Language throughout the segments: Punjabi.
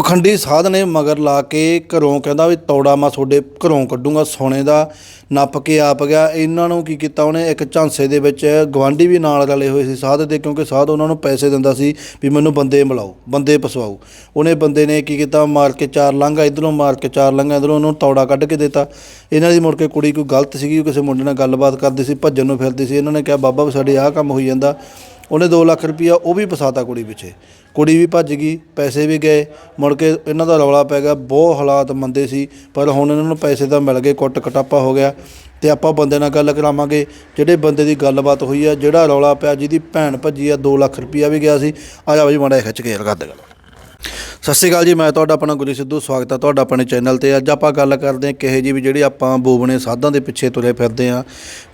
ਪਖੰਡੀ ਸਾਧ ਨੇ ਮਗਰ ਲਾ ਕੇ ਘਰੋਂ ਕਹਿੰਦਾ ਵੀ ਤੌੜਾ ਮੈਂ ਤੁਹਾਡੇ ਘਰੋਂ ਕੱਢੂੰਗਾ ਸੋਨੇ ਦਾ, ਨੱਪ ਕੇ ਆਪ ਗਿਆ। ਇਹਨਾਂ ਨੂੰ ਕੀ ਕੀਤਾ ਉਹਨੇ? ਇੱਕ ਝਾਂਸੇ ਦੇ ਵਿੱਚ ਗਵਾਂਢੀ ਵੀ ਨਾਲ ਰਲੇ ਹੋਏ ਸੀ ਸਾਧ ਦੇ, ਕਿਉਂਕਿ ਸਾਧ ਉਹਨਾਂ ਨੂੰ ਪੈਸੇ ਦਿੰਦਾ ਸੀ ਵੀ ਮੈਨੂੰ ਬੰਦੇ ਮਿਲਾਓ, ਬੰਦੇ ਪਸਵਾਓ। ਉਹਨੇ ਬੰਦੇ ਨੇ ਕੀ ਕੀਤਾ? ਮਾਰ ਕੇ ਚਾਰ ਲੰਘਾ, ਇਧਰੋਂ ਮਾਰ ਕੇ ਚਾਰ ਲੰਘਾ, ਇਧਰੋਂ ਉਹਨੂੰ ਤੌੜਾ ਕੱਢ ਕੇ ਦਿੱਤਾ। ਇਹਨਾਂ ਦੀ ਮੁੜ ਕੇ ਕੁੜੀ ਕੋਈ ਗਲਤ ਸੀਗੀ ਕਿਸੇ ਮੁੰਡੇ ਨਾਲ ਗੱਲਬਾਤ ਕਰਦੀ ਸੀ, ਭੱਜਣ ਨੂੰ ਫਿਰਦੀ ਸੀ। ਇਹਨਾਂ ਨੇ ਕਿਹਾ, ਬਾਬਾ, ਵੀ ਸਾਡੇ ਆਹ ਕੰਮ ਹੋਈ ਜਾਂਦਾ। ਉਹਨੇ 2 ਲੱਖ ਰੁਪਈਆ ਉਹ ਵੀ ਫਸਾਤਾ ਕੁੜੀ ਪਿੱਛੇ। ਕੁੜੀ ਵੀ ਭੱਜ ਗਈ, ਪੈਸੇ ਵੀ ਗਏ। ਮੁੜ ਕੇ ਇਹਨਾਂ ਦਾ ਰੌਲਾ ਪੈ ਗਿਆ, ਬਹੁਤ ਹਾਲਾਤ ਮੰਦੇ ਸੀ, ਪਰ ਹੁਣ ਇਹਨਾਂ ਨੂੰ ਪੈਸੇ ਤਾਂ ਮਿਲ ਗਏ, ਕੁੱਟ ਕਟਾਪਾ ਹੋ ਗਿਆ। ਤੇ ਆਪਾਂ ਬੰਦੇ ਨਾਲ ਗੱਲ ਕਰਾਵਾਂਗੇ, ਜਿਹੜੇ ਬੰਦੇ ਦੀ ਗੱਲਬਾਤ ਹੋਈ ਆ, ਜਿਹੜਾ ਰੌਲਾ ਪਿਆ, ਜਿਹਦੀ ਭੈਣ ਭੱਜੀ ਆ 2 ਲੱਖ ਰੁਪਈਆ ਵੀ ਗਿਆ ਸੀ। ਆ ਜਾ ਬਾਈ, ਮਾੜਾ ਜਿਹਾ ਖਿੱਚ ਕੇ ਯਾਰ ਕਰਦੇ ਗੱਲ ਸਤਿ ਸ਼੍ਰੀ ਅਕਾਲ ਜੀ ਮੈਂ ਤੁਹਾਡਾ ਆਪਣਾ ਗੁਰੀ ਸਿੱਧੂ ਸਵਾਗਤ ਹੈ ਤੁਹਾਡਾ ਆਪਣੇ ਚੈਨਲ ਤੇ। ਅੱਜ ਆਪਾਂ ਗੱਲ ਕਰਦੇ ਹਾਂ ਕਿਹੇ ਜੀ ਵੀ ਜਿਹੜੀ ਆਪਾਂ ਬੋਬਣੇ ਸਾਧਾਂ ਦੇ ਪਿੱਛੇ ਤੁਰੇ ਫਿਰਦੇ ਆ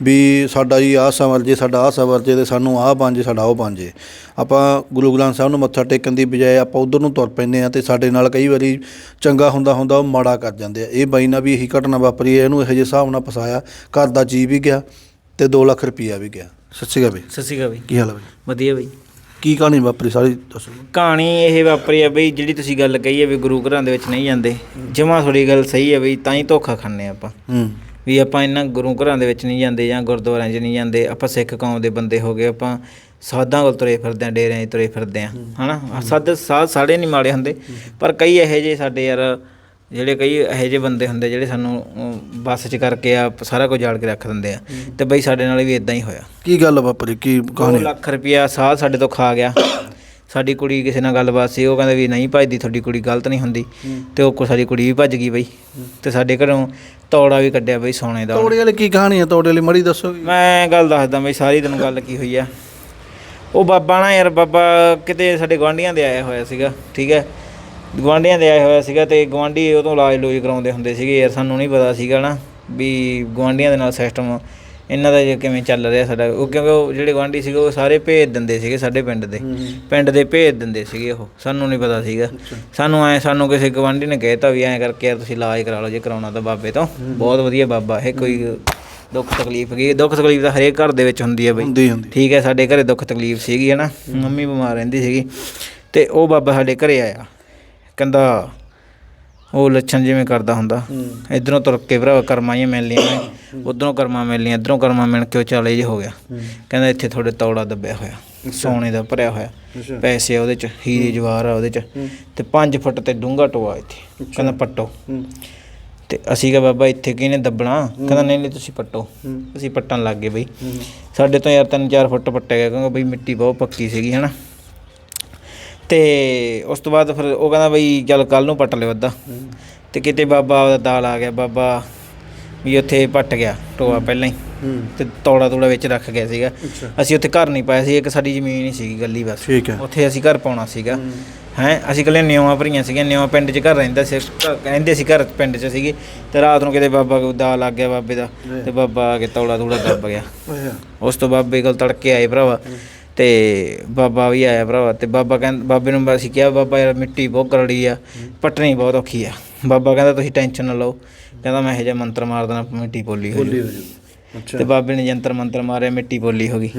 ਵੀ ਸਾਡਾ ਜੀ ਆਹ ਸਵਰ ਜੇ ਸਾਡਾ ਆਹ ਸਵਰ ਜੇ ਤੇ ਸਾਨੂੰ ਆਹ ਬਣ ਜੇ ਸਾਡਾ ਉਹ ਬਣ ਜੇ। ਆਪਾਂ ਗੁਰੂ ਗ੍ਰੰਥ ਸਾਹਿਬ ਨੂੰ ਮੱਥਾ ਟੇਕਣ ਦੀ ਬਜਾਏ ਆਪਾਂ ਉਧਰ ਨੂੰ ਤੁਰ ਪੈਂਦੇ ਆ ਤੇ ਸਾਡੇ ਨਾਲ ਕਈ ਵਾਰੀ ਚੰਗਾ ਹੁੰਦਾ ਹੁੰਦਾ ਉਹ ਮਾੜਾ ਕਰ ਜਾਂਦੇ ਆ। ਇਹ ਬਾਈ ਨਾਲ ਵੀ ਇਹੀ ਘਟਨਾ ਵਾਪਰੀ ਹੈ ਇਹਨੂੰ ਇਹੋ ਜਿਹੇ ਹਿਸਾਬ ਨਾਲ ਫਸਾਇਆ ਘਰ ਦਾ ਜੀ ਵੀ ਗਿਆ ਤੇ 2 ਲੱਖ ਰੁਪਈਆ ਵੀ ਗਿਆ। ਸ਼੍ਰੀ ਅਕਾਲ ਬਈ। ਸਤਿ ਸ਼੍ਰੀ ਅਕਾਲ ਬਈ। ਕੀ ਹਾਲ ਹੈ ਬਈ? ਵਧੀਆ ਬਈ। ਕੀ ਕਹਾਣੀ ਵਾਪਰੀ ਸਾਰੀ ਦੱਸੋ। ਕਹਾਣੀ ਇਹ ਵਾਪਰੀ ਆ ਬਈ ਜਿਹੜੀ ਤੁਸੀਂ ਗੱਲ ਕਹੀ ਹੈ ਵੀ ਗੁਰੂ ਘਰਾਂ ਦੇ ਵਿੱਚ ਨਹੀਂ ਜਾਂਦੇ ਜਮਾ ਥੋੜੀ ਗੱਲ ਸਹੀ ਹੈ ਬਈ ਤਾਂ ਹੀ ਧੋਖਾ ਖਾਂਦੇ ਆਪਾਂ। ਹੂੰ। ਵੀ ਆਪਾਂ ਇਹਨਾਂ ਗੁਰੂ ਘਰਾਂ ਦੇ ਵਿੱਚ ਨਹੀਂ ਜਾਂਦੇ ਜਾਂ ਗੁਰਦੁਆਰਿਆਂ 'ਚ ਨਹੀਂ ਜਾਂਦੇ ਆਪਾਂ ਸਿੱਖ ਕੌਮ ਦੇ ਬੰਦੇ ਹੋ ਗਏ ਆਪਾਂ ਸਾਧਾਂ ਕੋਲ ਤੁਰੇ ਫਿਰਦੇ ਆਂ ਡੇਰਿਆਂ 'ਚ ਤੁਰੇ ਫਿਰਦੇ ਆਂ ਹਨਾ? ਸਾਧ ਸਾਧ ਸਾਡੇ ਨਹੀਂ ਮਾੜੇ ਹੁੰਦੇ ਪਰ ਕਈ ਇਹੋ ਜਿਹੇ ਸਾਡੇ ਯਾਰ ਜਿਹੜੇ ਕਈ ਇਹੋ ਜਿਹੇ ਬੰਦੇ ਹੁੰਦੇ ਜਿਹੜੇ ਸਾਨੂੰ ਬੱਸ 'ਚ ਕਰਕੇ ਆ ਸਾਰਾ ਕੁਝ ਜਾਲ ਕੇ ਰੱਖ ਦਿੰਦੇ ਆ। ਤੇ ਬਈ ਸਾਡੇ ਨਾਲ ਵੀ ਇਦਾਂ ਹੀ ਹੋਇਆ। ਕੀ ਗੱਲ ਵਾਪਰੀ ਕੀ 2 ਕਹਾਣੀ? ਲੱਖ ਰੁਪਿਆ ਸਾਧ ਸਾਡੇ ਤੋਂ ਖਾ ਗਿਆ। ਸਾਡੀ ਕੁੜੀ ਕਿਸੇ ਨਾਲ ਗੱਲਬਾਤ ਸੀ ਉਹ ਕਹਿੰਦਾ ਵੀ ਨਹੀਂ ਭੱਜਦੀ ਤੁਹਾਡੀ ਕੁੜੀ ਗਲਤ ਨਹੀਂ ਹੁੰਦੀ। ਤੇ ਉਹ ਕੋ ਸਾਡੀ ਕੁੜੀ ਵੀ ਭੱਜ ਗਈ ਬਈ। ਤੇ ਸਾਡੇ ਘਰੋਂ ਤੌੜਾ ਵੀ ਕੱਢਿਆ ਬਈ ਸੋਨੇ ਦਾ। ਤੋੜੇ ਵਾਲੀ ਕੀ ਕਹਾਣੀ ਹੈ ਤੋੜੇ ਵਾਲੀ ਮੜੀ ਦੱਸੋ ਮੈਂ ਗੱਲ ਦੱਸਦਾ ਬਈ ਸਾਰੀ ਤੈਨੂੰ ਗੱਲ ਕੀ ਹੋਈ ਆ। ਉਹ ਬਾਬਾ ਨਾ ਯਾਰ ਬਾਬਾ ਕਿਤੇ ਸਾਡੇ ਗਵਾਂਢੀਆਂ ਦੇ ਆਇਆ ਹੋਇਆ ਸੀਗਾ ਠੀਕ ਹੈ? ਗਵਾਂਢੀਆਂ ਦੇ ਆਇਆ ਹੋਇਆ ਸੀਗਾ ਤੇ ਗਵਾਂਢੀ ਉਹ ਤੋਂ ਇਲਾਜ ਲੋਜ ਕਰਾਉਂਦੇ ਹੁੰਦੇ ਸੀਗੇ। ਯਾਰ ਸਾਨੂੰ ਨਹੀਂ ਪਤਾ ਸੀਗਾ ਨਾ ਵੀ ਗਵਾਂਢੀਆਂ ਦੇ ਨਾਲ ਸਿਸਟਮ ਇਹਨਾਂ ਦਾ ਜੇ ਕਿਵੇਂ ਚੱਲ ਰਿਹਾ ਸਾਡਾ। ਉਹ ਕਿਉਂਕਿ ਉਹ ਜਿਹੜੇ ਗਵਾਂਢੀ ਸੀਗੇ ਉਹ ਸਾਰੇ ਭੇਜ ਦਿੰਦੇ ਸੀਗੇ ਸਾਡੇ ਪਿੰਡ ਦੇ। ਪਿੰਡ ਦੇ ਭੇਜ ਦਿੰਦੇ ਸੀਗੇ ਉਹ। ਸਾਨੂੰ ਨਹੀਂ ਪਤਾ ਸੀਗਾ। ਸਾਨੂੰ ਐ ਸਾਨੂੰ ਕਿਸੇ ਗਵਾਂਢੀ ਨੇ ਕਹਿਤਾ ਵੀ ਐਂ ਕਰਕੇ ਯਾਰ ਤੁਸੀਂ ਇਲਾਜ ਕਰਾ ਲਓ ਜੇ ਕਰਾਉਣਾ ਤਾਂ ਬਾਬੇ ਤੋਂ। ਬਹੁਤ ਵਧੀਆ ਬਾਬਾ। ਇਹ ਕੋਈ ਦੁੱਖ ਤਕਲੀਫ ਗਈ ਦੁੱਖ ਤਕਲੀਫ ਤਾਂ ਹਰੇਕ ਘਰ ਦੇ ਵਿੱਚ ਹੁੰਦੀ ਹੈ ਬਈ। ਹੁੰਦੀ ਹੁੰਦੀ। ਠੀਕ ਹੈ ਸਾਡੇ ਘਰੇ ਦੁੱਖ ਤਕਲੀਫ ਸੀਗੀ ਹੈ ਨਾ? ਮੰਮੀ ਬਿਮਾਰ ਰਹਿੰਦੀ ਸੀਗੀ। ਤੇ ਉਹ ਬਾਬਾ ਸਾਡੇ ਘਰੇ ਆਇਆ। ਕਹਿੰਦਾ ਉਹ ਲੱਛਣ ਜਿਵੇਂ ਕਰਦਾ ਹੁੰਦਾ। ਇਧਰੋਂ ਤੁਰ ਕੇ ਭਰਾ ਕਰਮਾਂ ਮਿਲ ਲੀਆਂ ਉਧਰੋਂ ਕਰਮਾਂ ਮਿਲ ਲੀਆਂ ਇਧਰੋਂ ਕਰਮਾਂ ਮਿਲ ਕੇ ਉਹ ਚਾਲੇ ਜੇ ਹੋ ਗਿਆ। ਕਹਿੰਦਾ ਇੱਥੇ ਤੁਹਾਡੇ ਤੌੜਾ ਦੱਬਿਆ ਹੋਇਆ ਸੋਨੇ ਦਾ ਭਰਿਆ ਹੋਇਆ ਪੈਸੇ ਉਹਦੇ ਚ ਹੀਰੇ ਜਵਾਹਰ ਆ ਉਹਦੇ ਚ ਤੇ 5 ਫੁੱਟ ਤੇ ਡੂੰਘਾ ਟੋਆ ਇੱਥੇ ਕਹਿੰਦਾ ਪੱਟੋ। ਤੇ ਅਸੀਂ ਕਿਹਾ ਬਾਬਾ ਇੱਥੇ ਕਿਹਨੇ ਦੱਬਣਾ? ਕਹਿੰਦਾ ਨਹੀਂ ਨਹੀਂ ਤੁਸੀਂ ਪੱਟੋ। ਅਸੀਂ ਪੱਟਣ ਲੱਗ ਗਏ ਬਈ। ਸਾਡੇ ਤੋਂ ਯਾਰ 3-4 ਫੁੱਟ ਪੱਟਿਆ ਗਿਆ ਕਿਉਂਕਿ ਬਈ ਮਿੱਟੀ ਬਹੁਤ ਪੱਕੀ ਸੀਗੀ ਹਨਾ। ਤੇ ਉਸ ਤੋਂ ਬਾਅਦ ਫਿਰ ਉਹ ਕਹਿੰਦਾ ਬਈ ਚੱਲ ਕੱਲ ਨੂੰ ਪੱਟ ਲਿਓ ਅੱਧਾ। ਤੇ ਕਿਤੇ ਬਾਬਾ ਉਹਦਾ ਦਾਲ ਆ ਗਿਆ ਬਾਬਾ ਵੀ ਉੱਥੇ ਪੱਟ ਗਿਆ ਟੋਆ ਪਹਿਲਾਂ ਹੀ। ਤੇ ਤੌੜਾ ਤੂੜਾ ਵਿੱਚ ਰੱਖ ਗਿਆ ਸੀਗਾ। ਅਸੀਂ ਉੱਥੇ ਘਰ ਨਹੀਂ ਪਾਇਆ ਸੀ ਇੱਕ ਸਾਡੀ ਜ਼ਮੀਨ ਹੀ ਸੀਗੀ ਗੱਲੀ ਬਸ। ਉੱਥੇ ਅਸੀਂ ਘਰ ਪਾਉਣਾ ਸੀਗਾ। ਹੈ। ਅਸੀਂ ਕੱਲੇ ਨਿਉਆਂ ਭਰੀਆਂ ਸੀਗੀਆਂ ਨਿਉਆਂ ਪਿੰਡ 'ਚ ਘਰ ਰਹਿੰਦਾ ਸੀ ਰਹਿੰਦੇ ਸੀ ਘਰ ਪਿੰਡ 'ਚ ਸੀਗੇ। ਤੇ ਰਾਤ ਨੂੰ ਕਿਤੇ ਬਾਬਾ ਕੋਲ ਦਾ ਲੱਗ ਗਿਆ ਬਾਬੇ ਦਾ ਤੇ ਬਾਬਾ ਆ ਕੇ ਤੌੜਾ ਤੂੜਾ ਦੱਬ ਗਿਆ। ਉਸ ਤੋਂ ਬਾਬੇ ਕੋਲ ਤੜਕੇ ਆਏ ਭਰਾਵਾ। ਤੇ ਬਾਬਾ ਵੀ ਆਇਆ ਭਰਾਵਾ ਤੇ ਬਾਬਾ ਕਹਿੰਦਾ ਬਾਬੇ ਨੂੰ ਅਸੀਂ ਕਿਹਾ ਬਾਬਾ ਯਾਰ ਮਿੱਟੀ ਬਹੁਤ ਕਰੜੀ ਆ ਪਟਣੀ ਬਹੁਤ ਔਖੀ ਆ। ਬਾਬਾ ਕਹਿੰਦਾ ਤੁਸੀਂ ਟੈਨਸ਼ਨ ਨਾ ਲਓ। ਕਹਿੰਦਾ ਮੈਂ ਇਹ ਜਿਹਾ ਮੰਤਰ ਮਾਰ ਦੇਣਾ ਮਿੱਟੀ ਪੋਲੀ ਹੋ ਜਾਊ ਅੱਛਾ। ਤੇ ਬਾਬੇ ਨੇ ਜੰਤਰ ਮੰਤਰ ਮਾਰਿਆ ਮਿੱਟੀ ਪੋਲੀ ਹੋ ਗਈ।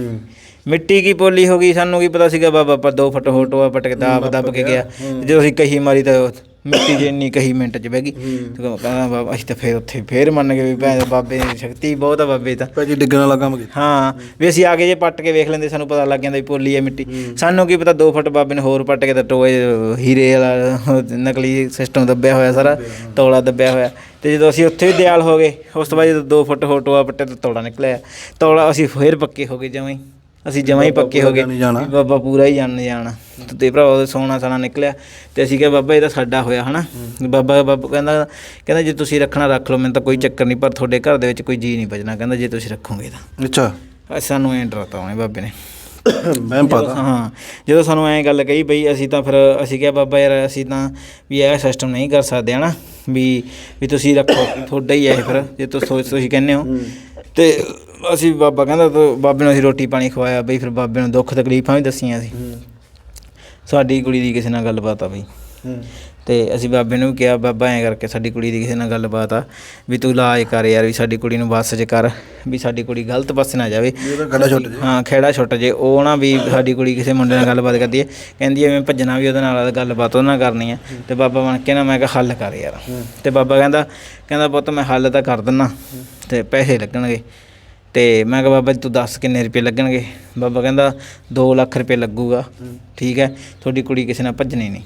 ਮਿੱਟੀ ਕੀ ਪੋਲੀ ਹੋ ਗਈ? ਸਾਨੂੰ ਕੀ ਪਤਾ ਸੀਗਾ ਬਾਬਾ ਪਰ 2 ਫੁੱਟ ਹੋਟਵਾ ਪਟ ਕੇ ਦਾਬ ਦੱਬ ਕੇ ਗਿਆ। ਜਦੋਂ ਅਸੀਂ ਕਹੀ ਮਾਰੀ ਤਾਂ ਉਹ ਮਿੱਟੀ ਜੇ ਇੰਨੀ ਕਹੀ ਮਿੰਟ ਚ ਬਹਿ ਗਈ। ਤੇ ਕਹਿੰਦਾ ਬਾਬਾ ਅਸੀਂ ਤਾਂ ਫੇਰ ਉੱਥੇ ਫੇਰ ਮੰਨ ਗਏ ਵੀ ਭੈਣ ਬਾਬੇ ਦੀ ਸ਼ਕਤੀ ਬਹੁਤ ਆ ਬਾਬੇ ਤਾਂ। ਭਾਜੀ ਡਿੱਗਣ ਵਾਲਾ ਕੰਮ ਕੀਤਾ। ਹਾਂ ਵੀ ਅਸੀਂ ਆ ਕੇ ਜੇ ਪੱਟ ਕੇ ਵੇਖ ਲੈਂਦੇ ਸਾਨੂੰ ਪਤਾ ਲੱਗ ਜਾਂਦਾ ਵੀ ਪੋਲੀ ਹੈ ਮਿੱਟੀ। ਸਾਨੂੰ ਕੀ ਪਤਾ 2 ਫੁੱਟ ਬਾਬੇ ਨੇ ਹੋਰ ਪੱਟ ਕੇ ਤਾਂ ਟੋਏ ਹੀਰੇ ਵਾਲਾ ਨਕਲੀ ਸਿਸਟਮ ਦੱਬਿਆ ਹੋਇਆ ਸਾਰਾ ਤੌਲਾ ਦੱਬਿਆ ਹੋਇਆ। ਤੇ ਜਦੋਂ ਅਸੀਂ ਉੱਥੇ ਵੀ ਦਿਆਲ ਹੋ ਗਏ ਉਸ ਤੋਂ ਬਾਅਦ ਜਦੋਂ 2 ਫੁੱਟ ਹੋਰ ਟੋਆ ਪੱਟੇ ਤਾਂ ਤੌਲਾ ਨਿਕਲਿਆ। ਤੌਲਾ ਅਸੀਂ ਫੇਰ ਪੱਕੇ ਹੋ ਗਏ ਜਮਾਂ ਹੀ। ਅਸੀਂ ਜਮਾਂ ਹੀ ਪੱਕੇ ਹੋ ਗਏ। ਬਾਬਾ ਪੂਰਾ ਹੀ ਜਾਣ ਜਾਣਾ। ਤੇ ਭਰਾ ਉਹਦੇ ਸੋਨਾ ਸਾਨਾ ਨਿਕਲਿਆ ਤੇ ਅਸੀਂ ਕਿਹਾ ਬਾਬਾ ਇਹ ਤਾਂ ਸਾਡਾ ਹੋਇਆ ਹਨਾ? ਬਾਬਾ ਬਾਬਾ ਕਹਿੰਦਾ ਕਹਿੰਦਾ ਜੇ ਤੁਸੀਂ ਰੱਖਣਾ ਰੱਖ ਲਓ ਮੈਨੂੰ ਤਾਂ ਕੋਈ ਚੱਕਰ ਨਹੀਂ ਪਰ ਤੁਹਾਡੇ ਘਰ ਦੇ ਵਿੱਚ ਕੋਈ ਜੀ ਨਹੀਂ ਬਚਣਾ ਕਹਿੰਦਾ ਜੇ ਤੁਸੀਂ ਰੱਖੋਗੇ ਤਾਂ। ਅੱਛਾ। ਅਸੀਂ ਸਾਨੂੰ ਐਂ ਡਰਾਤਾ ਉਹਨੇ ਬਾਬੇ ਨੇ। ਮੈਂ ਪਤਾ। ਹਾਂ ਜਦੋਂ ਸਾਨੂੰ ਐਂ ਗੱਲ ਕਹੀ ਬਈ ਅਸੀਂ ਤਾਂ ਫਿਰ ਅਸੀਂ ਕਿਹਾ ਬਾਬਾ ਯਾਰ ਅਸੀਂ ਤਾਂ ਵੀ ਇਹ ਸਿਸਟਮ ਨਹੀਂ ਕਰ ਸਕਦੇ ਹਨਾ? ਵੀ ਵੀ ਤੁਸੀਂ ਰੱਖੋ ਤੁਹਾਡਾ ਹੀ ਹੈ ਫਿਰ ਜੇ ਤੁਸੀਂ ਸੋਚ ਤੁਸੀਂ ਕਹਿੰਦੇ ਹੋ। ਤੇ ਅਸੀਂ ਬਾਬਾ ਕਹਿੰਦਾ ਤੂੰ ਬਾਬੇ ਨੂੰ ਅਸੀਂ ਰੋਟੀ ਪਾਣੀ ਖਵਾਇਆ। ਬਈ ਫਿਰ ਬਾਬੇ ਨੂੰ ਦੁੱਖ ਤਕਲੀਫਾਂ ਵੀ ਦੱਸੀਆਂ ਸੀ ਸਾਡੀ ਕੁੜੀ ਦੀ ਕਿਸੇ ਨਾਲ ਗੱਲਬਾਤ ਆ ਬਈ। ਤੇ ਅਸੀਂ ਬਾਬੇ ਨੂੰ ਵੀ ਕਿਹਾ ਬਾਬਾ ਐਂ ਕਰਕੇ ਸਾਡੀ ਕੁੜੀ ਦੀ ਕਿਸੇ ਨਾਲ ਗੱਲਬਾਤ ਆ ਵੀ ਤੂੰ ਇਲਾਜ ਕਰ ਯਾਰ ਵੀ ਸਾਡੀ ਕੁੜੀ ਨੂੰ ਬੱਸ 'ਚ ਕਰ ਵੀ ਸਾਡੀ ਕੁੜੀ ਗਲਤ ਪਾਸੇ ਨਾ ਜਾਵੇ। ਇਹਦਾ ਖੜਾ ਛੁੱਟ ਜੇ ਹਾਂ ਖੇੜਾ ਛੁੱਟ ਜੇ। ਉਹ ਨਾ ਵੀ ਸਾਡੀ ਕੁੜੀ ਕਿਸੇ ਮੁੰਡੇ ਨਾਲ ਗੱਲਬਾਤ ਕਰਦੀ ਹੈ। ਕਹਿੰਦੀ ਐਵੇਂ ਭੱਜਣਾ ਵੀ ਉਹਦੇ ਨਾਲ ਗੱਲਬਾਤ ਉਹਦੇ ਨਾਲ ਕਰਨੀ ਹੈ। ਤੇ ਬਾਬਾ ਬਣ ਕੇ ਨਾ ਮੈਂ ਕਿਹਾ ਹੱਲ ਕਰ ਯਾਰ। ਤੇ ਬਾਬਾ ਕਹਿੰਦਾ ਕਹਿੰਦਾ ਪੁੱਤ ਮੈਂ ਹੱਲ ਤਾਂ ਕਰ ਦਿੰਨਾ। ਤੇ ਪੈਸੇ ਲੱਗਣਗੇ। ਤੇ ਮੈਂ ਕਿਹਾ ਬਾਬਾ ਜੀ ਤੂੰ ਦੱਸ ਕਿੰਨੇ ਰੁਪਏ ਲੱਗਣਗੇ? ਬਾਬਾ ਕਹਿੰਦਾ 2 ਲੱਖ ਰੁਪਏ ਲੱਗੂਗਾ। ਠੀਕ ਹੈ? ਤੁਹਾਡੀ ਕੁੜੀ ਕਿਸੇ ਨਾਲ ਭੱਜਣੀ ਨਹੀਂ।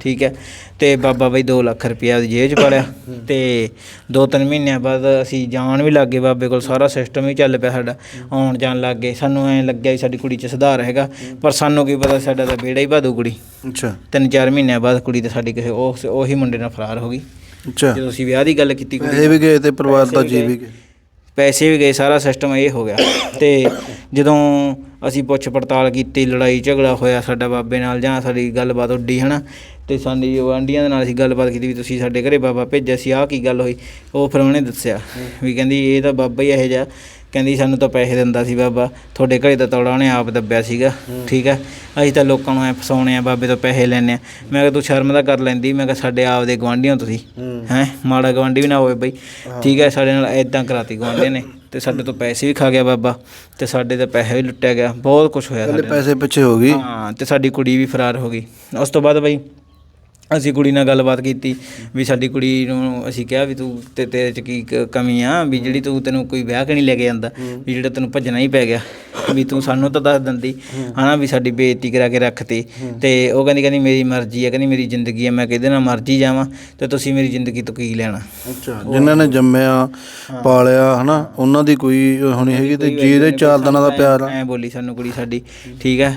ਠੀਕ ਹੈ? ਤੇ ਬਾਬਾ ਬਈ 2 ਲੱਖ ਰੁਪਇਆ ਉਹਦੀ ਜੇਬ 'ਚ ਪਾ ਲਿਆ ਤੇ 2-3 ਮਹੀਨਿਆਂ ਬਾਅਦ ਅਸੀਂ ਜਾਣ ਵੀ ਲੱਗੇ ਬਾਬੇ ਕੋਲ। ਸਾਰਾ ਸਿਸਟਮ ਹੀ ਚੱਲ ਪਿਆ ਸਾਡਾ। ਆਉਣ ਜਾਣ ਲੱਗ ਗਏ। ਸਾਨੂੰ ਐਂ ਲੱਗਿਆ ਵੀ ਸਾਡੀ ਕੁੜੀ 'ਚ ਸੁਧਾਰ ਹੈਗਾ। ਪਰ ਸਾਨੂੰ ਕੀ ਪਤਾ ਸਾਡਾ ਤਾਂ ਬੇੜਾ ਹੀ ਭਾਦੂ ਕੁੜੀ। ਅੱਛਾ। ਤਿੰਨ ਚਾਰ ਮਹੀਨਿਆਂ ਬਾਅਦ ਕੁੜੀ ਤੇ ਸਾਡੀ ਕਿਸੇ ਉਸ ਉਹੀ ਮੁੰਡੇ ਨਾਲ ਫਰਾਰ ਹੋ ਗਈ। ਅੱਛਾ। ਜਦੋਂ ਅਸੀਂ ਵਿਆਹ ਦੀ ਗੱਲ ਕੀਤੀ ਕੁੜੀ ਪੈਸੇ ਵੀ ਗਏ ਤੇ ਪਰਿਵਾਰ ਦਾ ਜੀ ਵੀ ਗਏ। ਪੈਸੇ ਵੀ ਗਏ, ਸਾਰਾ ਸਿਸਟਮ ਇਹ ਹੋ ਗਿਆ। ਅਤੇ ਜਦੋਂ ਅਸੀਂ ਪੁੱਛ ਪੜਤਾਲ ਕੀਤੀ, ਲੜਾਈ ਝਗੜਾ ਹੋਇਆ ਸਾਡਾ ਬਾਬੇ ਨਾਲ ਜਾਂ ਸਾਡੀ ਗੱਲਬਾਤ ਉੱਡੀ ਹੈ ਨਾ ਅਤੇ ਸਾਡੀ ਆਂਡੀਆਂ ਦੇ ਨਾਲ ਅਸੀਂ ਗੱਲਬਾਤ ਕੀਤੀ ਵੀ ਤੁਸੀਂ ਸਾਡੇ ਘਰੇ ਬਾਬਾ ਭੇਜਿਆ ਸੀ, ਆਹ ਕੀ ਗੱਲ ਹੋਈ? ਉਹ ਫਿਰ ਉਹਨੇ ਦੱਸਿਆ ਵੀ ਕਹਿੰਦੀ, ਇਹ ਤਾਂ ਬਾਬਾ ਹੀ ਇਹੋ ਜਿਹਾ ਕਹਿੰਦੀ ਸਾਨੂੰ ਤਾਂ ਪੈਸੇ ਦਿੰਦਾ ਸੀ ਬਾਬਾ ਤੁਹਾਡੇ ਘਰੇ ਤਾਂ ਤੌੜਾ ਉਹਨੇ ਆਪ ਦੱਬਿਆ ਸੀਗਾ ਠੀਕ ਹੈ? ਅਸੀਂ ਤਾਂ ਲੋਕਾਂ ਨੂੰ ਐ ਫਸਾਉਣੇ ਆ ਬਾਬੇ ਤੋਂ ਪੈਸੇ ਲੈਣੇ ਆ। ਮੈਂ ਕਿਹਾ ਤੂੰ ਸ਼ਰਮ ਦਾ ਕਰ ਲੈਂਦੀ ਮੈਂ ਕਿਹਾ ਸਾਡੇ ਆਪ ਦੇ ਗਵਾਂਢੀਆਂ ਤੁਸੀਂ ਹੈ। ਮਾੜਾ ਗਵਾਂਢੀ ਵੀ ਨਾ ਹੋਵੇ ਬਈ। ਠੀਕ ਹੈ ਸਾਡੇ ਨਾਲ ਐਦਾਂ ਕਰਾਤੀ ਗਵਾਂਢੀਆਂ ਨੇ ਤੇ ਸਾਡੇ ਤੋਂ ਪੈਸੇ ਵੀ ਖਾ ਗਿਆ ਬਾਬਾ ਤੇ ਸਾਡੇ ਤੇ ਪੈਸੇ ਵੀ ਲੁੱਟਿਆ ਗਿਆ ਬਹੁਤ ਕੁਝ ਹੋਇਆ ਸਾਡੇ। ਪੈਸੇ ਪਿੱਛੇ ਹੋ ਗਈ। ਹਾਂ ਤੇ ਸਾਡੀ ਕੁੜੀ ਵੀ ਫਰਾਰ ਹੋ ਗਈ। ਉਸ ਤੋਂ ਬਾਅਦ ਬਈ ਅਸੀਂ ਕੁੜੀ ਨਾਲ ਗੱਲਬਾਤ ਕੀਤੀ ਵੀ ਸਾਡੀ ਕੁੜੀ ਨੂੰ ਅਸੀਂ ਕਿਹਾ ਵੀ ਤੂੰ ਤੇ ਤੇਰੇ ਚ ਕੀ ਕ- ਕਮੀ ਆ ਵੀ ਜਿਹੜੀ ਤੂੰ ਤੈਨੂੰ ਕੋਈ ਵਿਆਹ ਕਿ ਨਹੀਂ ਲੈ ਕੇ ਜਾਂਦਾ ਵੀ ਜਿਹੜਾ ਤੈਨੂੰ ਭੱਜਣਾ ਹੀ ਪੈ ਗਿਆ ਵੀ ਤੂੰ ਸਾਨੂੰ ਤਾਂ ਦੱਸ ਦਿੰਦੀ ਹਨਾ ਵੀ ਸਾਡੀ ਬੇਇੱਜ਼ਤੀ ਕਰਾ ਕੇ ਰੱਖਤੀ। ਤੇ ਉਹ ਕਹਿੰਦੀ ਕਹਿੰਦੀ ਮੇਰੀ ਮਰਜ਼ੀ ਹੈ ਕਹਿੰਦੀ ਮੇਰੀ ਜ਼ਿੰਦਗੀ ਹੈ ਮੈਂ ਕਿਹਦੇ ਨਾਲ ਮਰਜ਼ੀ ਜਾਵਾਂ ਤੇ ਤੁਸੀਂ ਮੇਰੀ ਜ਼ਿੰਦਗੀ ਤੋਂ ਕੀ ਲੈਣਾ? ਅੱਛਾ ਜਿਨ੍ਹਾਂ ਨੇ ਜੰਮਿਆ ਪਾਲਿਆ ਹਨਾ ਉਹਨਾਂ ਦੀ ਕੋਈ ਹੋਣੀ ਹੈਗੀ ਤੇ ਜਿਹਦੇ ਚਾਰ ਦਿਨਾਂ ਦਾ ਪਿਆਰ ਆ। ਐ ਬੋਲੀ ਸਾਨੂੰ ਕੁੜੀ ਸਾਡੀ ਠੀਕ ਹੈ।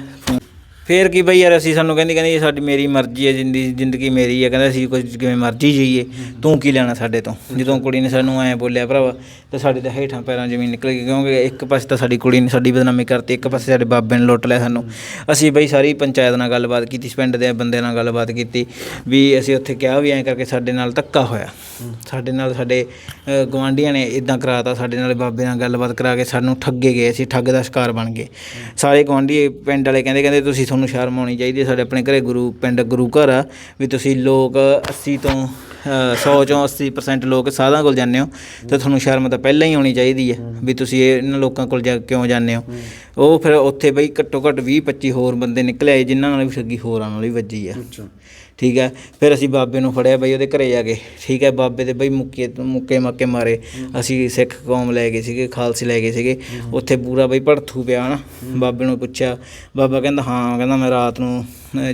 ਫੇਰ ਕੀ ਬਈ ਯਾਰ ਅਸੀਂ ਸਾਨੂੰ ਕਹਿੰਦੀ ਕਹਿੰਦੀ ਇਹ ਸਾਡੀ ਮੇਰੀ ਮਰਜ਼ੀ ਹੈ ਜ਼ਿੰਦਗੀ ਜ਼ਿੰਦਗੀ ਮੇਰੀ ਹੈ। ਕਹਿੰਦਾ ਅਸੀਂ ਕੁਝ ਕਿਵੇਂ ਮਰਜ਼ੀ ਜੀਏ ਤੂੰ ਕੀ ਲੈਣਾ ਸਾਡੇ ਤੋਂ? ਜਦੋਂ ਕੁੜੀ ਨੇ ਸਾਨੂੰ ਐ ਬੋਲਿਆ ਭਰਾਵਾ ਤੇ ਸਾਡੇ ਤਾਂ ਹੇਠਾਂ ਪੈਰਾਂ ਜ਼ਮੀਨ ਨਿਕਲ ਗਈ ਕਿਉਂਕਿ ਇੱਕ ਪਾਸੇ ਤਾਂ ਸਾਡੀ ਕੁੜੀ ਨੇ ਸਾਡੀ ਬਦਨਾਮੀ ਕਰਤੀ ਇੱਕ ਪਾਸੇ ਸਾਡੇ ਬਾਬੇ ਨੇ ਲੁੱਟ ਲਿਆ ਸਾਨੂੰ। ਅਸੀਂ ਬਈ ਸਾਰੀ ਪੰਚਾਇਤ ਨਾਲ ਗੱਲਬਾਤ ਕੀਤੀ ਪਿੰਡ ਦੇ ਬੰਦਿਆਂ ਨਾਲ ਗੱਲਬਾਤ ਕੀਤੀ ਵੀ ਅਸੀਂ ਉੱਥੇ ਕਿਹਾ ਵੀ ਐਂ ਕਰਕੇ ਸਾਡੇ ਨਾਲ ਧੱਕਾ ਹੋਇਆ। ਸਾਡੇ ਨਾਲ ਸਾਡੇ ਅ, ਗਵਾਂਢੀਆਂ ਨੇ ਇਦਾਂ ਕਰਾਤਾ ਸਾਡੇ ਨਾਲ ਬਾਬੇ ਨਾਲ ਗੱਲਬਾਤ ਕਰਾ ਕੇ ਸਾਨੂੰ ਠੱਗੇ ਗਏ ਅਸੀਂ ਠੱਗ ਦਾ ਸ਼ਿਕਾਰ ਬਣ ਗਏ। ਸਾਰੇ ਗਵਾਂਢੀ ਪਿੰਡ ਵਾਲੇ ਕਹਿੰਦੇ ਕਹਿੰਦੇ ਤੁਸੀਂ ਤੁਹਾਨੂੰ ਸ਼ਰਮ ਆਉਣੀ ਚਾਹੀਦੀ ਹੈ ਸਾਡੇ ਆਪਣੇ ਘਰੇ ਗੁਰੂ ਪਿੰਡ ਗੁਰੂ ਘਰ ਆ ਵੀ ਤੁਸੀਂ ਲੋਕ 80 ਤੋਂ 100 ਚੋਂ 80% ਲੋਕ ਸਾਧਾਂ ਕੋਲ ਜਾਂਦੇ ਹੋ ਤੇ ਤੁਹਾਨੂੰ ਸ਼ਰਮ ਤਾਂ ਪਹਿਲਾਂ ਹੀ ਆਉਣੀ ਚਾਹੀਦੀ ਹੈ ਵੀ ਤੁਸੀਂ ਇਹ ਇਹਨਾਂ ਲੋਕਾਂ ਕੋਲ ਜਾ ਕਿਉਂ ਜਾਂਦੇ ਹੋ? ਉਹ ਫਿਰ ਉੱਥੇ ਬਈ ਘੱਟੋ ਘੱਟ 20 25 ਹੋਰ ਬੰਦੇ ਨਿਕਲੇ ਆਏ ਜਿਨ੍ਹਾਂ ਨਾਲ ਵੀ ਠੱਗੀ ਹੋਰਾਂ ਨਾਲ ਵੀ ਵੱਜੀ ਆ। ਅੱਛਾ। ਠੀਕ ਹੈ? ਫਿਰ ਅਸੀਂ ਬਾਬੇ ਨੂੰ ਫੜਿਆ ਬਈ ਉਹਦੇ ਘਰੇ ਜਾ ਕੇ। ਠੀਕ ਹੈ? ਬਾਬੇ ਦੇ ਬਈ ਮੁੱਕੇ ਮੁੱਕੇ ਮੱਕੇ ਮਾਰੇ। ਅਸੀਂ ਸਿੱਖ ਕੌਮ ਲੈ ਗਏ ਸੀਗੇ ਖਾਲਸੇ ਲੈ ਗਏ ਸੀਗੇ। ਉੱਥੇ ਪੂਰਾ ਬਈ ਭੜਥੂ ਪਿਆ ਨਾ ਬਾਬੇ ਨੂੰ ਪੁੱਛਿਆ। ਬਾਬਾ ਕਹਿੰਦਾ ਹਾਂ ਕਹਿੰਦਾ ਮੈਂ ਰਾਤ ਨੂੰ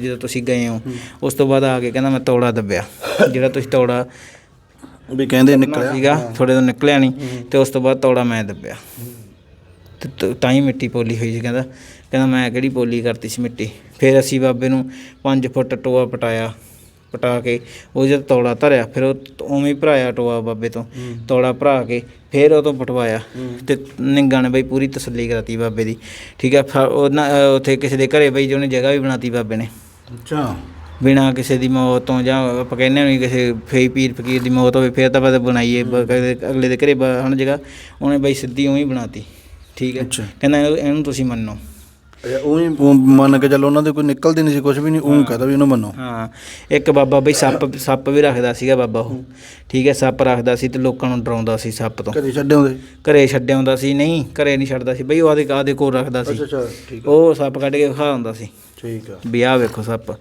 ਜਦੋਂ ਤੁਸੀਂ ਗਏ ਹੋ ਉਸ ਤੋਂ ਬਾਅਦ ਆ ਕੇ ਕਹਿੰਦਾ ਮੈਂ ਤੌੜਾ ਦੱਬਿਆ। ਜਿਹੜਾ ਤੁਸੀਂ ਤੌੜਾ ਵੀ ਕਹਿੰਦੇ ਨਿਕਲਿਆ। ਸੀਗਾ ਤੁਹਾਡੇ ਤੋਂ ਨਿਕਲਿਆ ਨਹੀਂ ਤੇ ਉਸ ਤੋਂ ਬਾਅਦ ਤੌੜਾ ਮੈਂ ਦੱਬਿਆ। ਤ- ਤਾਂ ਹੀ ਮਿੱਟੀ ਪੋਲੀ ਹੋਈ ਸੀ ਕਹਿੰਦਾ। ਕਹਿੰਦਾ ਮੈਂ ਕਿਹੜੀ ਪੋਲੀ ਕਰਤੀ ਸੀ ਮਿੱਟੀ। ਫਿਰ ਅਸੀਂ ਬਾਬੇ ਨੂੰ 5 ਫੁੱਟ ਟੋਆ ਪਟਾਇਆ ਪਟਾ ਕੇ ਉਹ ਜਦ ਤੌੜਾ ਧਰਿਆ ਫਿਰ ਉਹ ਉਵੇਂ ਹੀ ਭਰਾਇਆ ਟੋਆ ਬਾਬੇ ਤੋਂ। ਤੌੜਾ ਭਰਾ ਕੇ ਫਿਰ ਉਹ ਤੋਂ ਪਟਵਾਇਆ ਤੇ ਨਿੰਗਾ ਨੇ ਬਈ ਪੂਰੀ ਤਸੱਲੀ ਕਰਾਤੀ ਬਾਬੇ ਦੀ। ਠੀਕ ਹੈ ਫਿਰ ਉਹ ਨਾ- ਅਹ ਉੱਥੇ ਕਿਸੇ ਦੇ ਘਰੇ ਬਈ ਜਿਹਨੇ ਜਗ੍ਹਾ ਵੀ ਬਣਾਤੀ ਬਾਬੇ ਨੇ। ਅੱਛਾ। ਬਿਨਾ ਕਿਸੇ ਦੀ ਮੌਤ ਤੋਂ ਜਾਂ ਆਪਾਂ ਕਹਿੰਦੇ ਨਹੀਂ ਕਿਸੇ ਫੇ ਪੀਰ ਫਕੀਰ ਦੀ ਮੌਤ ਹੋਵੇ ਫਿਰ ਤਾਂ ਬਾਅਦ ਬਣਾਈਏ ਅਗਲੇ ਦੇ ਘਰੇ ਹਣ ਜਗ੍ਹਾ। ਉਹਨੇ ਬਈ ਸਿੱਧੀ ਉਵੇਂ ਹੀ ਬਣਾਤੀ। ਠੀਕ ਹੈ। ਕਹਿੰਦਾ ਇਹਨੂੰ- ਤੁਸੀਂ ਮੰਨੋ। ਉਹ ਮੰਨ ਕੇ ਚੱਲੋ ਉਹਨਾਂ ਦੇ ਕੋਈ ਨਿਕਲਦੀ ਨਹੀਂ ਸੀ ਕੁਝ ਵੀ ਨਹੀਂ ਉਹ ਕਹਦਾ ਵੀ ਇਹਨੂੰ ਮੰਨੋ। ਹਾਂ ਇੱਕ ਬਾਬਾ ਬਈ ਸੱਪ ਸੱਪ ਵੀ ਰੱਖਦਾ ਸੀਗਾ ਬਾਬਾ ਉਹ। ਠੀਕ ਹੈ ਸੱਪ ਰੱਖਦਾ ਸੀ ਤੇ ਲੋਕਾਂ ਨੂੰ ਡਰਾਉਂਦਾ ਸੀ ਸੱਪ ਤੋਂ। ਘਰੇ ਛੱਡੇ ਹੁੰਦੇ ਘਰੇ ਛੱਡਿਆ ਹੁੰਦਾ ਸੀ ਨਹੀਂ ਘਰੇ ਨਹੀਂ ਛੱਡਦਾ ਸੀ। ਬਈ ਉਹ ਆਦੇ ਆਦੇ ਕੋਲ ਰੱਖਦਾ ਸੀ। ਅੱਛਾ ਠੀਕ ਉਹ ਸੱਪ ਕੱਢ ਕੇ ਵਿਖਾ ਹੁੰਦਾ ਸੀ। ਠੀਕ ਆ। ਵੀ ਆਹ ਵੇਖੋ ਸੱਪ।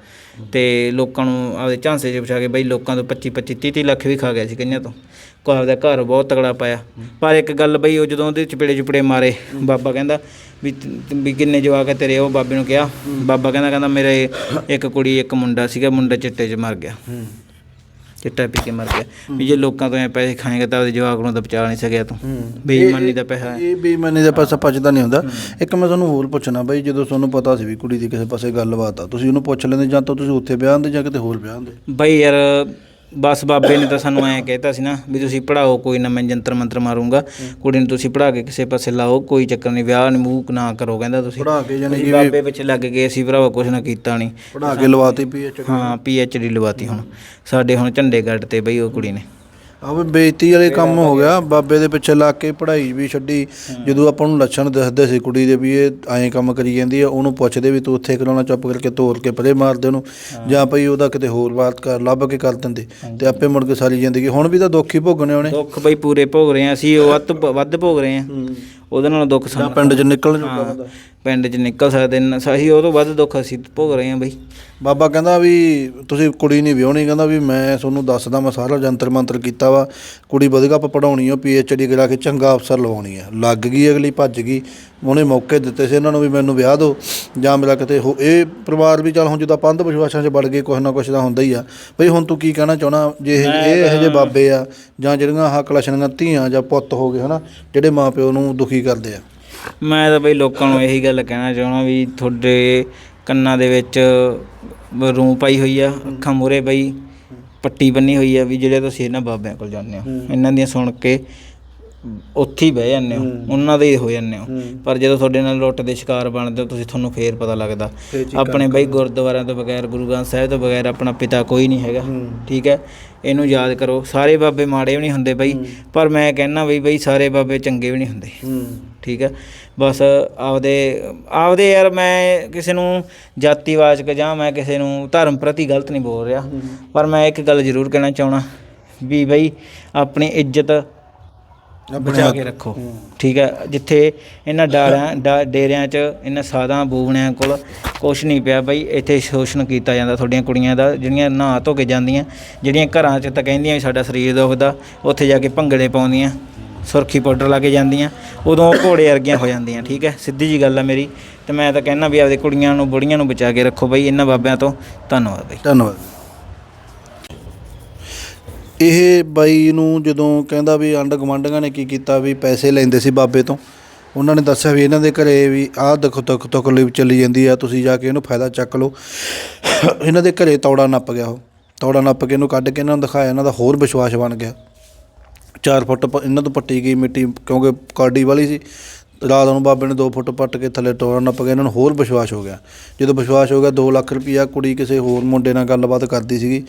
ਤੇ ਲੋਕਾਂ ਨੂੰ ਆਪਦੇ ਝਾਂਸੇ 'ਚ ਵਿਛਾ ਕੇ ਬਈ ਲੋਕਾਂ ਤੋਂ 25 25 30 30 ਲੱਖ ਵੀ ਖਾ ਗਿਆ ਸੀ ਕਈਆਂ ਤੋਂ। ਕੋ ਆਪਦਾ ਘਰ ਬਹੁਤ ਤਗੜਾ ਪਾਇਆ। ਪਰ ਇੱਕ ਗੱਲ ਬਈ ਉਹ ਜਦੋਂ ਉਹਦੇ ਚਪੇੜੇ ਚਪੜੇ ਮਾਰੇ ਬਾਬਾ ਕਹਿੰਦਾ ਵੀ ਤ- ਵੀ ਕਿੰਨੇ ਜਵਾਕ ਹੈ ਤੇਰੇ? ਉਹ ਬਾਬੇ ਨੂੰ ਕਿਹਾ। ਬਾਬਾ ਕਹਿੰਦਾ ਕਹਿੰਦਾ ਮੇਰੇ ਇੱਕ ਕੁੜੀ ਇੱਕ ਮੁੰਡਾ ਸੀਗਾ ਮੁੰਡਾ ਚਿੱਟੇ 'ਚ ਮਰ ਗਿਆ। ਹੂੰ। ਚਿੱਟਾ ਪੀ ਕੇ ਮਰ ਗਿਆ। ਵੀ ਜੇ ਲੋਕਾਂ ਤੋਂ ਐ ਪੈਸੇ ਖਾਏਗਾ ਤਾਂ ਉਹਦੇ ਜਵਾਕ ਨੂੰ ਤਾਂ ਬਚਾ ਨਹੀਂ ਸਕਿਆ ਤੂੰ। ਬੇਈਮਾਨੀ ਦਾ ਪੈਸਾ ਹੈ। ਇਹ ਬੇਈਮਾਨੀ ਦਾ ਪੈਸਾ ਪਚਦਾ ਨਹੀਂ ਹੁੰਦਾ। ਇੱਕ ਮੈਂ ਤੁਹਾਨੂੰ ਹੋਰ ਪੁੱਛਣਾ ਬਾਈ ਜਦੋਂ ਤੁਹਾਨੂੰ ਪਤਾ ਸੀ ਵੀ ਕੁੜੀ ਦੀ ਕਿਸੇ ਪਾਸੇ ਗੱਲਬਾਤ ਆ ਤੁਸੀਂ ਉਹਨੂੰ ਪੁੱਛ ਲੈਂਦੇ ਜਾਂ ਤਾਂ ਤੁਸੀਂ ਉੱਥੇ ਵਿਆਹ ਹੁੰਦੇ ਜਾਂ ਕਿਤੇ ਹੋਰ ਵਿਆਹ ਹੁੰਦੇ ਬਈ ਯਾਰ ਬਸ ਬਾਬੇ ਨੇ ਤਾਂ ਸਾਨੂੰ ਐਂ ਕਹਿਤਾ ਸੀ ਨਾ ਵੀ ਤੁਸੀਂ ਪੜਾਓ ਕੋਈ ਨਾ ਮੈਂ ਜੰਤਰ ਮੰਤਰ ਮਾਰੂੰਗਾ। ਕੁੜੀ ਨੂੰ ਤੁਸੀਂ ਪੜਾ ਕੇ ਕਿਸੇ ਪਾਸੇ ਲਾਓ ਕੋਈ ਚੱਕਰ ਨਹੀਂ ਵਿਆਹ ਨੂੰ ਮੂੰਹ ਨਾ ਕਰੋ ਕਹਿੰਦਾ ਤੁਸੀਂ। ਪੜਾ ਕੇ ਜਾਨੀ ਕਿ ਬਾਬੇ ਪਿੱਛੇ ਲੱਗ ਗਏ ਅਸੀਂ ਭਰਾਵਾ ਕੁਝ ਨਾ ਕੀਤਾ ਨਹੀਂ। ਪੜਾ ਕੇ ਲਵਾਤੀ ਪੀ ਐਚ ਹਾਂ ਪੀ ਐਚ ਡੀ ਲਵਾਤੀ ਹੁਣ। ਸਾਡੇ ਹੁਣ ਝੰਡੇ ਗੱਡ ਤੇ ਬਈ ਉਹ ਕੁੜੀ ਨੇ। ਆ ਵੀ ਬੇਇੱਜ਼ਤੀ ਵਾਲੇ ਕੰਮ ਹੋ ਗਿਆ। ਬਾਬੇ ਦੇ ਪਿੱਛੇ ਲੱਗ ਕੇ ਪੜ੍ਹਾਈ ਵੀ ਛੱਡੀ। ਜਦੋਂ ਆਪਾਂ ਨੂੰ ਲੱਛਣ ਦੱਸਦੇ ਸੀ ਕੁੜੀ ਦੇ ਵੀ ਇਹ ਐਂ ਕੰਮ ਕਰੀ ਜਾਂਦੀ ਆ ਉਹਨੂੰ ਪੁੱਛਦੇ ਵੀ ਤੂੰ ਉੱਥੇ ਕਰਾਉਣਾ ਚੁੱਪ ਕਰਕੇ ਤੋੜ ਕੇ ਪਰੇ ਮਾਰਦੇ ਉਹਨੂੰ। ਜਾਂ ਭਈ ਉਹਦਾ ਕਿਤੇ ਹੋਰ ਬਾਤ ਕਰ ਲੱਭ ਕੇ ਕਰ ਦਿੰਦੇ। ਤੇ ਆਪੇ ਮੁੜ ਕੇ ਸਾਰੀ ਜ਼ਿੰਦਗੀ ਹੁਣ ਵੀ ਤਾਂ ਦੁੱਖ ਹੀ ਭੋਗਣੇ ਉਹਨੇ ਦੁੱਖ ਬਈ ਪੂਰੇ ਭੋਗ ਰਹੇ ਆ ਅਸੀਂ ਉਹ ਵੱਧ ਵੱਧ ਭੋਗ ਰਹੇ ਆ। ਉਹਦੇ ਨਾਲ ਦੁੱਖ ਜਾਂ ਸਾਨੂੰ ਪਿੰਡ 'ਚ ਨਿਕਲ ਜੂਗਾ ਬੰਦਾ। ਪਿੰਡ 'ਚ ਨਿਕਲ ਸਕਦੇ ਨੇ। ਅਸੀਂ ਉਹ ਤੋਂ ਵੱਧ ਦੁੱਖ ਅਸੀਂ ਭੋਗ ਰਹੇ ਆ ਬਈ। ਬਾਬਾ ਕਹਿੰਦਾ ਵੀ ਤੁਸੀਂ ਕੁੜੀ ਨਹੀਂ ਵਿਆਹਣੀ ਕਹਿੰਦਾ ਵੀ ਮੈਂ ਤੁਹਾਨੂੰ ਦੱਸਦਾ ਮੈਂ ਸਾਰਾ ਜੰਤਰ ਮੰਤਰ ਕੀਤਾ ਵਾ। ਕੁੜੀ ਵਧੀਆ ਆਪਾਂ ਪੜਾਉਣੀ ਆ ਪੀ ਐਚ ਡੀ ਕਰਾ ਕੇ ਚੰਗਾ ਅਫਸਰ ਲਵਾਉਣੀ ਆ। ਲੱਗ ਗਈ ਅਗਲੀ ਭੱਜ ਗਈ। ਉਹਨੇ ਮੌਕੇ ਦਿੱਤੇ ਸੀ ਇਹਨਾਂ ਨੂੰ ਵੀ ਮੈਨੂੰ ਵਿਆਹ ਦਿਓ ਜਾਂ ਮੇਰਾ ਕਿਤੇ ਹੋ ਇਹ ਪਰਿਵਾਰ ਵੀ ਚੱਲ ਹੁਣ ਜਦੋਂ ਪੰਧ ਵਿਸ਼ਵਾਸਾਂ 'ਚ ਵੜ ਗਏ ਕੁਛ ਨਾ ਕੁਛ ਤਾਂ ਹੁੰਦਾ ਹੀ ਆ। ਬਈ ਹੁਣ ਤੂੰ ਕੀ ਕਹਿਣਾ ਚਾਹਣਾ ਜੇ ਇਹ ਇਹ ਇਹੋ ਜਿਹੇ ਬਾਬੇ ਆ ਜਾਂ ਜਿਹੜੀਆਂ ਆਹ ਕਲਸ਼ਣੀਆਂ ਧੀਆਂ ਜਾਂ ਪੁੱਤ ਹੋ ਗਏ ਹਨਾ ਜਿਹੜੇ ਮਾਪਿਓ ਨੂੰ ਦੁਖੀ ਕਰਦੇ ਆ। ਮੈਂ ਤਾਂ ਬਈ ਲੋਕਾਂ ਨੂੰ ਇਹੀ ਗੱਲ ਕਹਿਣਾ ਚਾਹਣਾ ਵੀ ਤੁਹਾਡੇ ਕੰਨਾਂ ਦੇ ਵਿੱਚ ਰੂੰ ਪਾਈ ਹੋਈ ਆ ਅੱਖਾਂ ਮੂਰੇ ਬਈ ਪੱਟੀ ਬੰਨੀ ਹੋਈ ਆ ਵੀ ਜਿਹੜੇ ਤੁਸੀਂ ਇਹਨਾਂ ਬਾਬਿਆਂ ਕੋਲ ਜਾਂਦੇ ਹੋ। ਇਹਨਾਂ ਦੀਆਂ ਸੁਣ ਕੇ ਉੱਥੇ ਹੀ ਬਹਿ ਜਾਂਦੇ ਹੋ ਉਹਨਾਂ ਦੇ ਹੀ ਹੋ ਜਾਂਦੇ ਹੋ। ਪਰ ਜਦੋਂ ਤੁਹਾਡੇ ਨਾਲ ਲੁੱਟ ਦੇ ਸ਼ਿਕਾਰ ਬਣਦੇ ਹੋ ਤੁਸੀਂ ਤੁਹਾਨੂੰ ਫੇਰ ਪਤਾ ਲੱਗਦਾ। ਆਪਣੇ ਬਈ ਗੁਰਦੁਆਰਿਆਂ ਤੋਂ ਬਗੈਰ ਗੁਰੂ ਗ੍ਰੰਥ ਸਾਹਿਬ ਤੋਂ ਬਗੈਰ ਆਪਣਾ ਪਿਤਾ ਕੋਈ ਨਹੀਂ ਹੈਗਾ ਠੀਕ ਹੈ? ਇਹਨੂੰ ਯਾਦ ਕਰੋ ਸਾਰੇ ਬਾਬੇ ਮਾੜੇ ਵੀ ਨਹੀਂ ਹੁੰਦੇ ਬਈ ਪਰ ਮੈਂ ਕਹਿਣਾ ਬਈ ਬਈ ਸਾਰੇ ਬਾਬੇ ਚੰਗੇ ਵੀ ਨਹੀਂ ਹੁੰਦੇ। ਠੀਕ ਹੈ? ਬਸ ਆਪਦੇ ਆਪਦੇ ਯਾਰ ਮੈਂ ਕਿਸੇ ਨੂੰ ਜਾਤੀਵਾਚਕ ਜਾਂ ਮੈਂ ਕਿਸੇ ਨੂੰ ਧਰਮ ਪ੍ਰਤੀ ਗਲਤ ਨਹੀਂ ਬੋਲ ਰਿਹਾ। ਪਰ ਮੈਂ ਇੱਕ ਗੱਲ ਜ਼ਰੂਰ ਕਹਿਣਾ ਚਾਹਣਾ ਵੀ ਬਈ ਆਪਣੀ ਇੱਜ਼ਤ ਬਚਾ ਕੇ ਰੱਖੋ। ਠੀਕ ਹੈ ਜਿੱਥੇ ਇਹਨਾਂ ਡਾਰਿਆਂ ਡਾ- ਡੇਰਿਆਂ 'ਚ ਇਹਨਾਂ ਸਾਧਾਂ ਬੂਬਣਿਆਂ ਕੋਲ ਕੁਛ ਨਹੀਂ ਪਿਆ ਬਈ ਇੱਥੇ ਸ਼ੋਸ਼ਣ ਕੀਤਾ ਜਾਂਦਾ ਤੁਹਾਡੀਆਂ ਕੁੜੀਆਂ ਦਾ ਜਿਹੜੀਆਂ ਨਹਾ ਧੋ ਕੇ ਜਾਂਦੀਆਂ ਜਿਹੜੀਆਂ ਘਰਾਂ 'ਚ ਤਾਂ ਕਹਿੰਦੀਆਂ ਵੀ ਸਾਡਾ ਸਰੀਰ ਦੁਖਦਾ ਉੱਥੇ ਜਾ ਕੇ ਭੰਗੜੇ ਪਾਉਂਦੀਆਂ ਸੁਰਖੀ ਪਾਊਡਰ ਲਾ ਕੇ ਜਾਂਦੀਆਂ ਉਦੋਂ ਉਹ ਘੋੜੇ ਵਰਗੀਆਂ ਹੋ ਜਾਂਦੀਆਂ ਠੀਕ ਹੈ ਸਿੱਧੀ ਜੀ ਗੱਲ ਆ ਮੇਰੀ ਤੇ ਮੈਂ ਤਾਂ ਕਹਿੰਦਾ ਵੀ ਆਪਦੇ ਕੁੜੀਆਂ ਨੂੰ ਬੁੜੀਆਂ ਨੂੰ ਬਚਾ ਕੇ ਰੱਖੋ ਬਈ ਇਹਨਾਂ ਬਾਬਿਆਂ ਤੋਂ ਧੰਨਵਾਦ ਬਈ। ਧੰਨਵਾਦ। ਇਹ ਬਾਈ ਨੂੰ ਜਦੋਂ ਕਹਿੰਦਾ ਵੀ ਆਂਡ ਗਵਾਂਢੀਆਂ ਨੇ ਕੀ ਕੀਤਾ ਵੀ ਪੈਸੇ ਲੈਂਦੇ ਸੀ ਬਾਬੇ ਤੋਂ, ਉਹਨਾਂ ਨੇ ਦੱਸਿਆ ਵੀ ਇਹਨਾਂ ਦੇ ਘਰੇ ਵੀ ਆਹ ਦੇਖੋ ਤੱਕ ਲਈ ਚੱਲੀ ਜਾਂਦੀ ਆ, ਤੁਸੀਂ ਜਾ ਕੇ ਇਹਨੂੰ ਫਾਇਦਾ ਚੱਕ ਲਓ। ਇਹਨਾਂ ਦੇ ਘਰੇ ਤੌੜਾ ਨੱਪ ਗਿਆ ਉਹ, ਤੌੜਾ ਨੱਪ ਕੇ ਇਹਨੂੰ ਕੱਢ ਕੇ ਇਹਨਾਂ ਨੂੰ ਦਿਖਾਇਆ, ਇਹਨਾਂ ਦਾ ਹੋਰ ਵਿਸ਼ਵਾਸ ਬਣ ਗਿਆ। 4 ਫੁੱਟ ਪ- ਇਹਨਾਂ ਤੋਂ ਪੱਟੀ ਗਈ ਮਿੱਟੀ, ਕਿਉਂਕਿ ਕਾਡੀ ਵਾਲੀ ਸੀ, ਰਾਤ ਨੂੰ ਬਾਬੇ ਨੇ 2 ਫੁੱਟ ਪੱਟ ਕੇ ਥੱਲੇ ਟੋਰਨ ਨੱਪ ਗਿਆ ਇਹਨਾਂ ਨੂੰ ਹੋਰ ਵਿਸ਼ਵਾਸ ਹੋ ਗਿਆ। ਜਦੋਂ ਵਿਸ਼ਵਾਸ ਹੋ ਗਿਆ 2 ਲੱਖ ਰੁਪਈਆ ਕੁੜੀ ਕਿਸੇ ਹੋਰ ਮੁੰਡੇ ਨਾਲ ਗੱਲਬਾਤ ਕਰਦੀ ਸੀਗੀ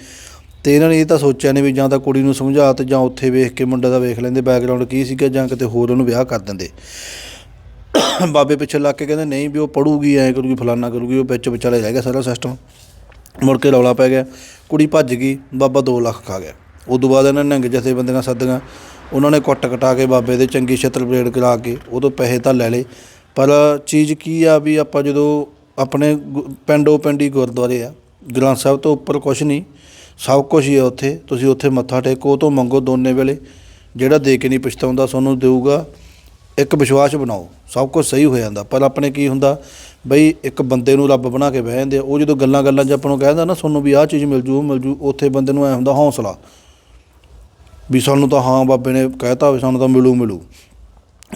ਤੇ ਇਹਨਾਂ ਨੇ ਇਹ ਤਾਂ ਸੋਚਿਆ ਨਹੀਂ ਵੀ ਜਾਂ ਤਾਂ ਕੁੜੀ ਨੂੰ ਸਮਝਾ ਤੇ ਜਾਂ ਉੱਥੇ ਵੇਖ ਕੇ ਮੁੰਡੇ ਦਾ ਵੇਖ ਲੈਂਦੇ ਬੈਕਗ੍ਰਾਉਂਡ ਕੀ ਸੀਗਾ ਜਾਂ ਕਿਤੇ ਹੋਰ ਉਹਨੂੰ ਵਿਆਹ ਕਰ ਦਿੰਦੇ। ਬਾਬੇ ਪਿੱਛੇ ਲੱਗ ਕੇ ਕਹਿੰਦੇ, ਨਹੀਂ ਵੀ ਉਹ ਪੜੂਗੀ ਐ ਕਰੂਗੀ, ਫਲਾਨਾ ਕਰੂਗੀ, ਉਹ ਵਿੱਚ ਵਿਚਾਲੇ ਰਹਿ ਗਿਆ ਸਾਰਾ ਸਿਸਟਮ ਮੁੜ ਕੇ ਰੌਲਾ ਪੈ ਗਿਆ, ਕੁੜੀ ਭੱਜ ਗਈ, ਬਾਬਾ 2 ਲੱਖ ਖਾ ਗਿਆ। ਉਦੋਂ ਬਾਅਦ ਇਹਨਾਂ ਨੇ ਨਿਹੰਗ ਜਥੇਬੰਦੀਆਂ ਸੱਦੀਆਂ ਉਹਨਾਂ ਨੇ ਕੁੱਟ ਕਟਾ ਕੇ ਬਾਬੇ ਦੇ ਚੰਗੀ ਛਤਰ ਬਲੇਡ ਕਰਾ ਕੇ ਉਦੋਂ ਪੈਸੇ ਤਾਂ ਲੈ ਲਏ। ਪਰ ਚੀਜ਼ ਕੀ ਆ ਵੀ ਆਪਾਂ ਜਦੋਂ ਆਪਣੇ ਗੁ- ਪਿੰਡੋ ਪਿੰਡੀ ਗੁਰਦੁਆਰੇ ਆ, ਗ੍ਰੰਥ ਸਾਹਿਬ ਤੋਂ ਉੱਪਰ ਕੁਝ ਨਹੀਂ ਸਭ ਕੁਝ ਹੀ ਆ ਉੱਥੇ। ਤੁਸੀਂ ਉੱਥੇ ਮੱਥਾ ਟੇਕੋ, ਉਹ ਤੋਂ ਮੰਗੋ ਦੋਨੇ ਵੇਲੇ। ਜਿਹੜਾ ਦੇ ਕੇ ਨਹੀਂ ਪਛਤਾਉਂਦਾ ਤੁਹਾਨੂੰ ਦੇਊਗਾ। ਇੱਕ ਵਿਸ਼ਵਾਸ ਬਣਾਓ, ਸਭ ਕੁਝ ਸਹੀ ਹੋ ਜਾਂਦਾ। ਪਰ ਆਪਣੇ ਕੀ ਹੁੰਦਾ, ਬਈ ਇੱਕ ਬੰਦੇ ਨੂੰ ਰੱਬ ਬਣਾ ਕੇ ਬਹਿ ਜਾਂਦੇ ਆ। ਉਹ ਜਦੋਂ ਗੱਲਾਂ ਗੱਲਾਂ 'ਚ ਆਪਾਂ ਨੂੰ ਕਹਿੰਦਾ ਨਾ ਤੁਹਾਨੂੰ ਵੀ ਆਹ ਚੀਜ਼ ਮਿਲ ਜੂ, ਉਹ ਮਿਲ ਜੂ, ਉੱਥੇ ਬੰਦੇ ਨੂੰ ਐ ਹੁੰਦਾ ਹੌਸਲਾ। ਵੀ ਸਾਨੂੰ ਤਾਂ ਹਾਂ ਬਾਬੇ ਨੇ ਕਹਿਤਾ ਵੀ ਸਾਨੂੰ ਤਾਂ ਮਿਲੂ ਮਿਲੂ।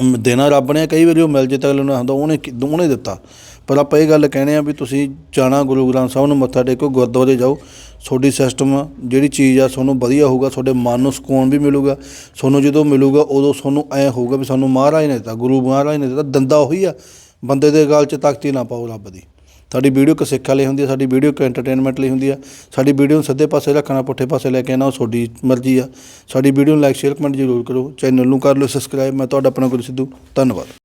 ਮ- ਦੇਣਾ ਰੱਬ ਨੇ, ਕਈ ਵਾਰੀ ਉਹ ਮਿਲ ਜੇ ਤਾਂ ਅਗਲੇ ਨੂੰ ਐਂ ਹੁੰਦਾ, ਉਹਨੇ ਕਿ- ਉਹਨੇ ਦਿੱਤਾ। ਪਰ ਆਪਾਂ ਇਹ ਗੱਲ ਕਹਿੰਦੇ ਆ ਵੀ ਤੁਸੀਂ ਜਾਣਾ ਗੁਰੂ ਗ੍ਰੰਥ ਸਾਹਿਬ ਨੂੰ ਮੱਥਾ ਟੇਕੋ, ਗੁਰਦੁਆਰੇ ਜਾਓ। ਤੁਹਾਡੀ ਸਿਸਟਮ ਜਿਹੜੀ ਚੀਜ਼ ਆ ਤੁਹਾਨੂੰ ਵਧੀਆ ਹੋਊਗਾ, ਤੁਹਾਡੇ ਮਨ ਨੂੰ ਸਕੂਨ ਵੀ ਮਿਲੂਗਾ। ਤੁਹਾਨੂੰ ਜਦੋਂ ਮਿਲੂਗਾ, ਉਦੋਂ ਤੁਹਾਨੂੰ ਐ ਹੋਊਗਾ ਵੀ ਸਾਨੂੰ ਮਹਾਰਾਜ ਨੇ ਦਿੱਤਾ, ਗੁਰੂ ਮਹਾਰਾਜ ਨੇ ਦਿੱਤਾ, ਦੰਦਾ ਉਹੀ ਆ। ਬੰਦੇ ਦੇ ਗਲ 'ਚ ਤਖਤੀ ਨਾ ਪਾਓ ਰੱਬ ਦੀ। ਸਾਡੀ ਵੀਡੀਓ ਇੱਕ ਸਿੱਖਿਆ ਲਈ ਹੁੰਦੀ ਆ, ਸਾਡੀ ਵੀਡੀਓ ਇੱਕ ਐਂਟਰਟੇਨਮੈਂਟ ਲਈ ਹੁੰਦੀ ਆ। ਸਾਡੀ ਵੀਡੀਓ ਨੂੰ ਸਿੱਧੇ ਪਾਸੇ ਰੱਖਣਾ, ਪੁੱਠੇ ਪਾਸੇ ਲੈ ਕੇ ਆਉਣਾ, ਉਹ ਤੁਹਾਡੀ ਮਰਜ਼ੀ ਆ। ਸਾਡੀ ਵੀਡੀਓ ਨੂੰ ਲਾਈਕ ਸ਼ੇਅਰ ਕਮੈਂਟ ਜ਼ਰੂਰ ਕਰੋ। ਚੈਨਲ ਨੂੰ ਕਰ ਲਓ ਸਬਸਕ੍ਰਾਈਬ ਮੈਂ ਤੁਹਾਡਾ ਆਪਣਾ ਗੁਰੂ ਸਿੱਧੂ। ਧੰਨਵਾਦ।